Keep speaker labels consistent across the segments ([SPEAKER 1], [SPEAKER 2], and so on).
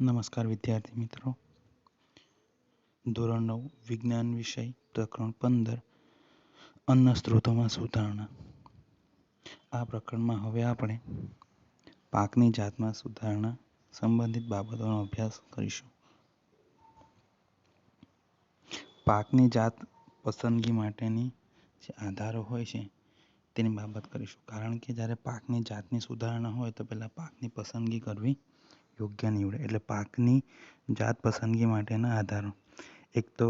[SPEAKER 1] નમસ્કાર વિદ્યાર્થી મિત્રો. ધોરણ નવ, વિજ્ઞાન વિષય, પ્રકરણ પંદર, અન્ન સ્ત્રોતોમાં સુધારણા. આ પ્રકરણમાં હવે આપણે પાકની જાતમાં સુધારણા સંબંધિત બાબતોનો અભ્યાસ કરીશું. પાકની જાત પસંદગી માટેની જે આધારો હોય છે, તેની બાબત કરીશું. કારણ કે જ્યારે પાકની જાતની સુધારણા હોય તો પહેલાં પાકની પસંદગી કરવી યોગ્ય નીવડે એટલે પાકની જાત પસંદગી માટેના આધારો. એક તો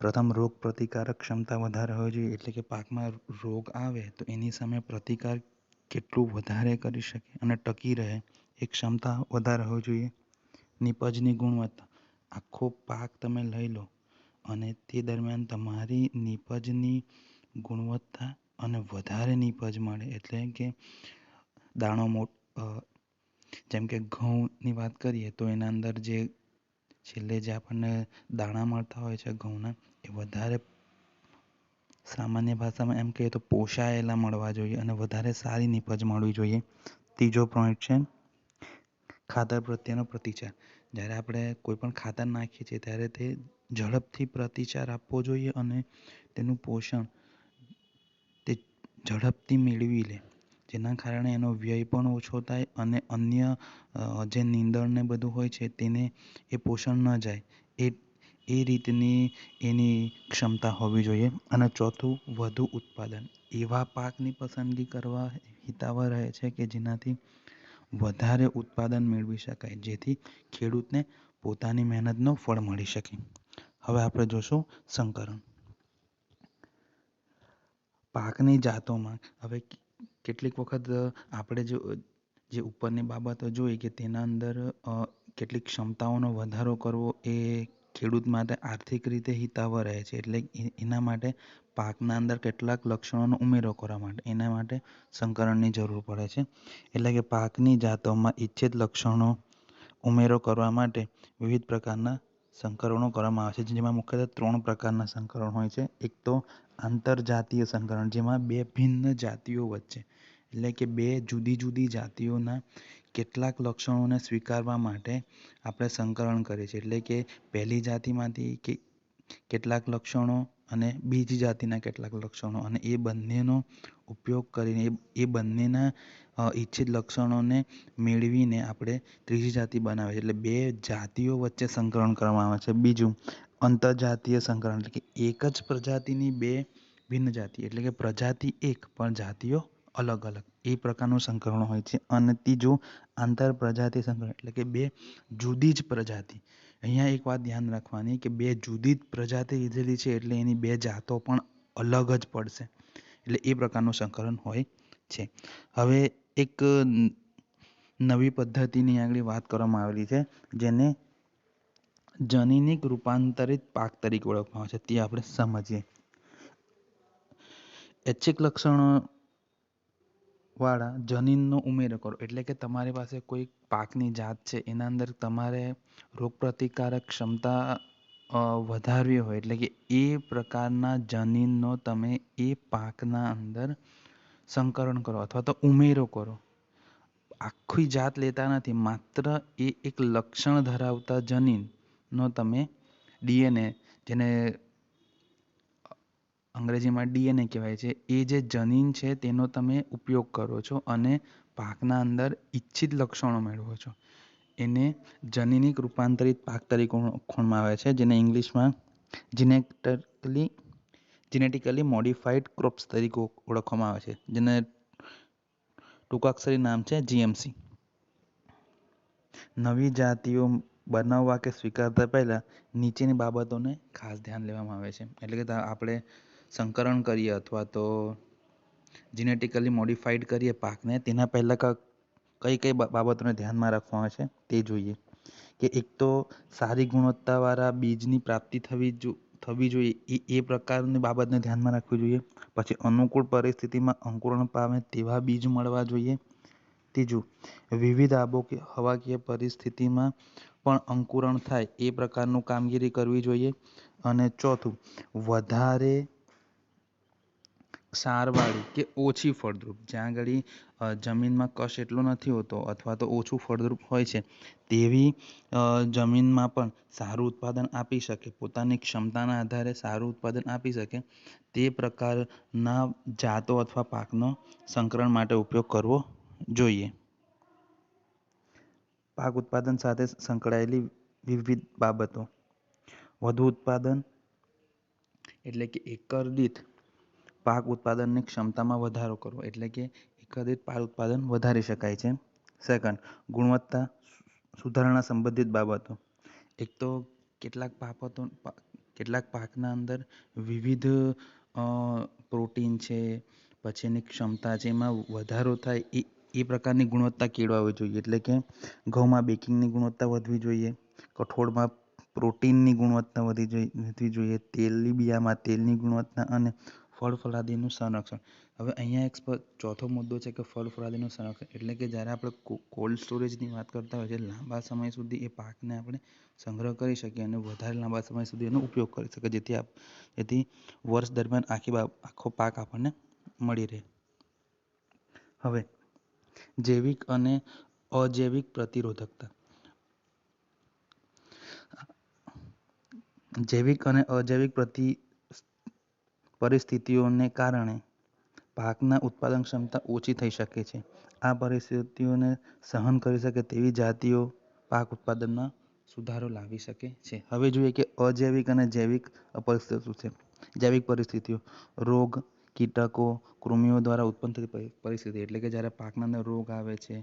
[SPEAKER 1] પ્રથમ રોગ પ્રતિકારક ક્ષમતા વધારે હોવી જોઈએ. એટલે કે પાકમાં રોગ આવે તો એની સામે પ્રતિકાર કેટલું વધારે કરી શકે અને ટકી રહે એ ક્ષમતા વધારે હોવી જોઈએ. નીપજની ગુણવત્તા. આખો પાક તમે લઈ લો અને તે દરમિયાન તમારી નીપજની ગુણવત્તા અને વધારે નીપજ મળે. એટલે કે દાણો મોટ જેમ કે ઘઉંની વાત કરીએ તો એના અંદર જે છેલ્લે જે આપણને દાણા મળતા હોય છે ઘઉંના, એ વધારે સામાન્ય ભાષામાં એમ કહીએ તો પોષાયેલા મળવા જોઈએ અને વધારે સારી નીપજ મળવી જોઈએ. ત્રીજો પોઈન્ટ છે ખાતર પ્રત્યેનો પ્રતિચાર જ્યારે આપણે કોઈ પણ ખાતર નાખીએ છીએ ત્યારે તે ઝડપથી પ્રતિચાર આપવો જોઈએ અને તેનું પોષણ તે ઝડપથી મેળવી લે. જેના કારણે એનો વ્યય પણ ઓછો થાય અને અન્ય જે નીંદણ ને બધું હોય છે તેને એ પોષણ ન જાય. એ એ રીતની એની ક્ષમતા હોવી જોઈએ. અને ચોથું, વધુ ઉત્પાદન. એવા પાકની પસંદગી કરવા હિતાવહ રહે છે કે જેનાથી વધારે ઉત્પાદન મેળવી શકાય, જેથી ખેડૂતને પોતાની મહેનતનો ફળ મળી શકે. હવે આપણે જોશું સંકરણ. પાકની જાતોમાં, હવે કેટલીક વખત આપણે જો જે ઉપરની બાબતો જોઈ કે તેના અંદર કેટલીક ક્ષમતાઓનો વધારો કરવો એ ખેડૂત માટે આર્થિક રીતે હિતાવહ રહે છે. એટલે એના માટે પાકના અંદર કેટલાક લક્ષણોનો ઉમેરો કરવા માટે, એના માટે સંકરણની જરૂર પડે છે. એટલે કે પાકની જાતોમાં ઈચ્છિત લક્ષણો ઉમેરો કરવા માટે વિવિધ પ્રકારના સંકરણો કરવામાં આવે છે. જેમાં મુખ્યત્વે ત્રણ પ્રકારના સંકરણ હોય છે. એક તો આંતરજાતીય સંકરણ, જેમાં બે ભિન્ન જાતિઓ વચ્ચે એટલે કે બે જુદી જુદી જાતિઓના કેટલાક લક્ષણોને સ્વીકારવા માટે આપણે સંકરણ કરીએ છીએ. એટલે કે પહેલી જાતિમાંથી કે કેટલાક લક્ષણો અને બીજી જાતિના કેટલાક લક્ષણો અને એ બંનેનો ઉપયોગ કરીને એ બંનેના ઈચ્છિત લક્ષણોને મેળવીને આપણે ત્રીજી જાતિ બનાવે છે એટલે બે જાતિઓ વચ્ચે સંકરણ કરવામાં આવે છે. બીજું અંતરજાતીય સંકરણ એટલે કે એક જ પ્રજાતિની બે ભિન્ન જાતિ એટલે કે પ્રજાતિ એક, પણ જાતિઓ અલગ અલગ. એ પ્રકારનું સંકરણ હોય છે. અને ત્રીજો આંતર પ્રજાતિ સંકરણ, એટલે કે બે જુદી જ પ્રજાતિ. અહીંયા એક વાત ધ્યાન રાખવાની કે બે જુદી જ પ્રજાતિ લીધેલી છે, એટલે એની બે જાતો પણ અલગ જ પડશે. એટલે એ પ્રકારનું સંકરણ હોય છે. હવે એક નવી પદ્ધતિની આગળ વાત કરવામાં આવેલી છે, જેને જનીનિક રૂપાંતરિત પાક તરીકે ઓળખવામાં આવે છે. તે આપણે સમજીએ. ઐચ્છિક લક્ષણો વાળા જનીનનો ઉમેરો કરો. એટલે કે તમારી પાસે કોઈ પાકની જાત છે, એના અંદર તમારે રોગપ્રતિકારક ક્ષમતા વધારવી હોય. એટલે કે એ પ્રકારના જનીનનો તમે એ પાકના અંદર સંકરણ કરો અથવા તો ઉમેરો કરો. આખી જાત લેતા નથી, માત્ર એ એક લક્ષણ ધરાવતા જનીનનો તમે ડીએનએ જેને અંગ્રેજીમાં ડીએનએ કહેવાય છે. એ જે જનીન છે તેનો તમે ઉપયોગ કરો છો અને પાકના અંદર ઈચ્છિત લક્ષણો મેળવો છો. એને જનીનિક રૂપાંતરિત પાક તરીકે ઓળખવામાં આવે છે, જેને ઇંગ્લિશમાં જીનેટિકલી જીનેટિકલી મોડિફાઈડ ક્રોપ્સ તરીકે ઓળખવામાં આવે છે, જેને ટૂંકાક્ષરી નામ છે જીએમસી નવી જાતિઓ બનાવવા કે સ્વીકારતા પહેલાં નીચેની બાબતોને ખાસ ધ્યાન લેવામાં આવે છે. એટલે કે આપણે સંકરણ કરીએ અથવા તો જીનેટિકલી મોડિફાઈડ કરીએ પાકને, તેના પહેલાં કઈ કઈ બાબતોને ધ્યાનમાં રાખવામાં છે તે જોઈએ. કે એક તો સારી ગુણવત્તાવાળા બીજની પ્રાપ્તિ થવી જો, થવી જોઈએ, એ એ પ્રકારની બાબતને ધ્યાનમાં રાખવી જોઈએ. પછી અનુકૂળ પરિસ્થિતિમાં અંકુરણ પામે તેવા બીજ મળવા જોઈએ. ત્રીજું, વિવિધ આબો કે હવાકીય પરિસ્થિતિમાં પણ અંકુરણ થાય એ પ્રકારનું કામગીરી કરવી જોઈએ. અને ચોથું, વધારે ક્ષારવાળી કે ઓછી ફળદ્રુપ. જ્યાં આગળ જમીનમાં કશ એટલો નથી હોતો અથવા તો ઓછું ફળદ્રુપ હોય છે, તેવી જમીનમાં પણ સારું ઉત્પાદન આપી શકે. પોતાની ક્ષમતાના આધારે સારું ઉત્પાદન આપી શકે. તે પ્રકારના જાતો અથવા પાકનો સંકરણ માટે ઉપયોગ કરવો જોઈએ. પાક ઉત્પાદન સાથે સંકળાયેલી વિવિધ બાબતો. વધુ ઉત્પાદન એટલે કે એકર દીઠ પાક ઉત્પાદનની ક્ષમતામાં વધારો કરવો એટલે કે એકર પાક ઉત્પાદન વધારી શકાય છે. સેકન્ડ ગુણવત્તા સુધારણા સંબંધિત બાબતો. એક તો કેટલાક બાબતો કેટલાક પાકના અંદર વિવિધ પ્રોટીન છે પછી એની ક્ષમતા છે, એમાં વધારો થાય એ એ પ્રકારની ગુણવત્તા કેળવાવી જોઈએ. એટલે કે ઘઉંમાં બેકિંગની ગુણવત્તા વધવી જોઈએ, કઠોળમાં પ્રોટીનની ગુણવત્તા વધી જોઈ, વધવી જોઈએ, તેલની, બિયામાં તેલની ગુણવત્તા અને ફળ ફળાદીનું સંરક્ષણ. હવે અહીંયા એક ચોથો મુદ્દો છે કે ફળ ફળાદીનું સંરક્ષણ. એટલે કે જ્યારે આપણે કોલ્ડ સ્ટોરેજની વાત કરતા હોય છીએ, લાંબા સમય સુધી એ પાકને આપણે સંગ્રહ કરી શકીએ અને વધારે લાંબા સમય સુધી એનો ઉપયોગ કરી શકીએ, જેથી આપ, જેથી વર્ષ દરમિયાન આખી આખો પાક આપણને મળી રહે. હવે, જૈવિક અને અજૈવિક પ્રતિરોધકતા. જૈવિક અને અજૈવિક પ્રતિ પરિસ્થિતિઓને કારણે પાકના ઉત્પાદન ક્ષમતા ઓછી થઈ શકે છે. આ પરિસ્થિતિઓને સહન કરી શકે તેવી જાતિઓ પાક ઉત્પાદનમાં સુધારો લાવી શકે છે. હવે જોઈએ કે અજૈવિક અને જૈવિક પરિસ્થિતિઓ છે. જૈવિક પરિસ્થિતિઓ. રોગ, કીટકો, કૃમિઓ દ્વારા ઉત્પન્ન થતી પરિસ્થિતિ એટલે કે જ્યારે પાકના અંદર રોગ આવે છે,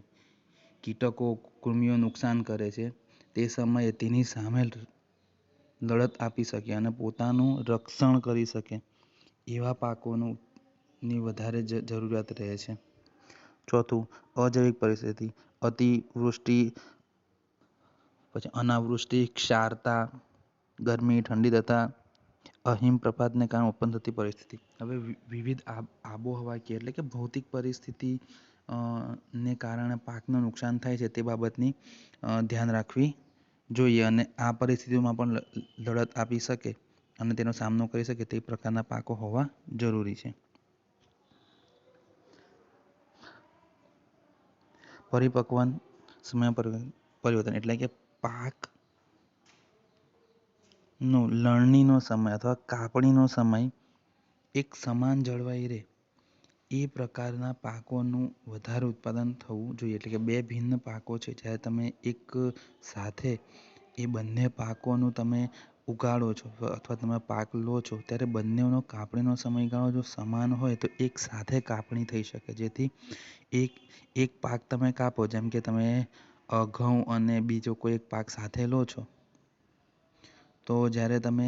[SPEAKER 1] કીટકો, કૃમિઓ નુકસાન કરે છે, તે સમયે તેની સામે લડત આપી શકે અને પોતાનું રક્ષણ કરી શકે. એવા પાકોનું ની વધારે જરૂરિયાત રહે છે. ચોથું, અજૈવિક પરિસ્થિતિ. અતિવૃષ્ટિ પછી અનાવૃષ્ટિ, ક્ષારતા, ગરમી, ઠંડી તથા અહિમપ્રપાતને કારણે ઉત્પન્ન થતી પરિસ્થિતિ. હવે વિવિધ આબોહવા કે એટલે કે ભૌતિક પરિસ્થિતિ ને કારણે પાકનું નુકસાન થાય છે તે બાબતની ધ્યાન રાખવી જોઈએ અને આ પરિસ્થિતિઓમાં પણ લડત આપી શકે. અને તેનો સામનો કરી શકે તે પ્રકારના પાકો હોવા જરૂરી છે. પરિપક્વન, સમય પરિવર્તન એટલે કે પાક નો લણણીનો સમય અથવા કાપણીનો સમય એક સમાન જળવાઈ રહે. એ પ્રકારના પાકોનું વધારે ઉત્પાદન થવું જોઈએ એટલે કે બે ભિન્ન પાકો છે. જ્યારે તમે એક સાથે એ બંને પાકોનું તમે ઉગાડો છો અથવા તમે પાક લો છો, ત્યારે બંનેનો કાપણીનો સમયગાળો જો સમાન હોય તો એક સાથે કાપણી થઈ શકે. જેથી એક એક પાક તમે કાપો, જેમ કે તમે ઘઉં અને બીજો કોઈ એક પાક સાથે લો છો, તો જ્યારે તમે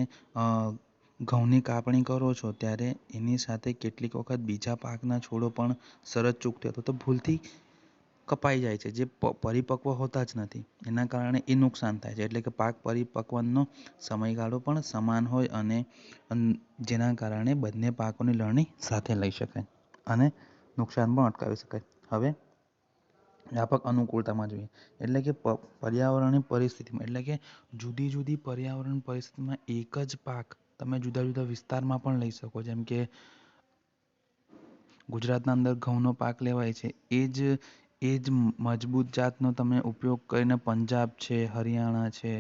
[SPEAKER 1] ઘઉંની કાપણી કરો છો, ત્યારે એની સાથે કેટલીક વખત બીજા પાકના છોડો પણ સરજ ચૂકતો. હતો તો ભૂલથી કપાઈ જાય છે, જે પરિપક્વ હોતા જ નથી. એના કારણે એ નુકસાન થાય છે. એટલે કે પાક પરિપક્વનો સમયગાળો પણ સમાન હોય અને જેના કારણે બંને પાકોની લણણી સાથે લઈ શકાય અને નુકસાન પણ અટકાવી શકાય. હવે, વ્યાપક અનુકૂળતામાં જોઈએ. એટલે કે પર્યાવરણની પરિસ્થિતિમાં. એટલે કે જુદી જુદી પર્યાવરણ પરિસ્થિતિમાં એક જ પાક તમે જુદા જુદા વિસ્તારમાં પણ લઈ શકો. જેમ કે ગુજરાતના અંદર ઘઉંનો પાક લેવાય છે. એ જ એ જ મજબૂત જાતનો તમે ઉપયોગ કરીને પંજાબ છે, હરિયાણા છે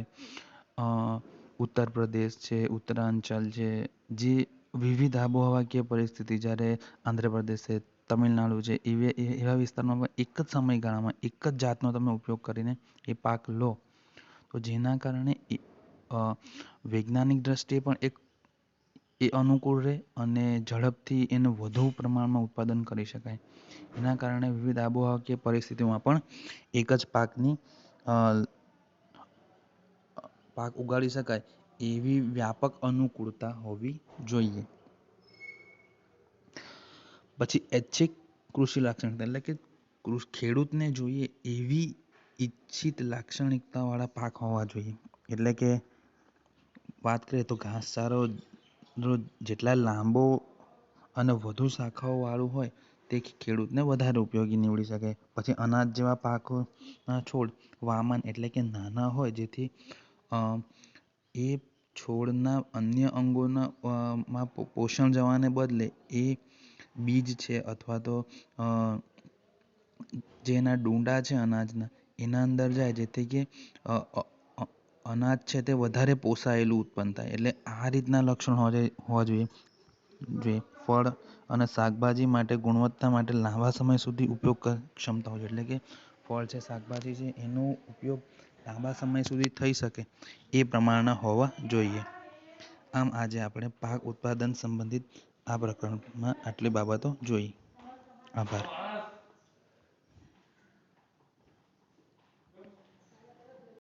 [SPEAKER 1] ઉત્તર પ્રદેશ છે, ઉત્તરાંચલ છે, જે વિવિધ આબોહવાકીય પરિસ્થિતિ જ્યારે આંધ્રપ્રદેશ છે, તમિલનાડુ છે, એવી એવા વિસ્તારમાં પણ એક જ સમયગાળામાં એક જ જાતનો તમે ઉપયોગ કરીને એ પાક લો. તો જેના કારણે વૈજ્ઞાનિક દ્રષ્ટિએ પણ એક, એ અનુકૂળ રહે અને ઝડપથી એનું વધુ પ્રમાણમાં ઉત્પાદન કરી શકાય. એના કારણે વિવિધ આબોહવાકીય પરિસ્થિતિઓમાં પણ એક જ પાકની પાક ઉગાડી શકાય એવી વ્યાપક અનુકૂળતા હોવી જોઈએ. પછી ઐચ્છિક કૃષિ લાક્ષણિકતા એટલે કે ખેડૂતને જોઈએ એવી ઈચ્છિત લાક્ષણિકતાવાળા પાક હોવા જોઈએ. એટલે કે વાત કરીએ તો ઘાસચારો જેટલા લાંબો અને વધુ શાખાઓવાળું હોય તે ખેડૂતને વધારે ઉપયોગી નીવડી શકે. પછી અનાજ જેવા પાકોના છોડ, વામન એટલે કે નાના હોય, જેથી એ છોડના અન્ય અંગોના માં પોષણ જવાને બદલે એ બીજ છે અથવા તો જે એના ડૂંડા છે અનાજના, એના અંદર જાય, જેથી કે અનાજ છે તે વધારે પોસાયેલું ઉત્પન્ન થાય. એટલે આ રીતના લક્ષણ હોવા જોઈએ જોઈએ. ફળ અને શાકભાજી માટે ગુણવત્તા માટે લાંબા સમય સુધી ઉપયોગ ક્ષમતા હોય એટલે કે ફળ છે, શાકભાજી છે, એનો ઉપયોગ લાંબા સમય સુધી થઈ શકે એ પ્રમાણના હોવા જોઈએ. આમ આજે આપણે પાક ઉત્પાદન સંબંધિત આ પ્રકરણમાં આટલી બાબતો જોઈ. આભાર.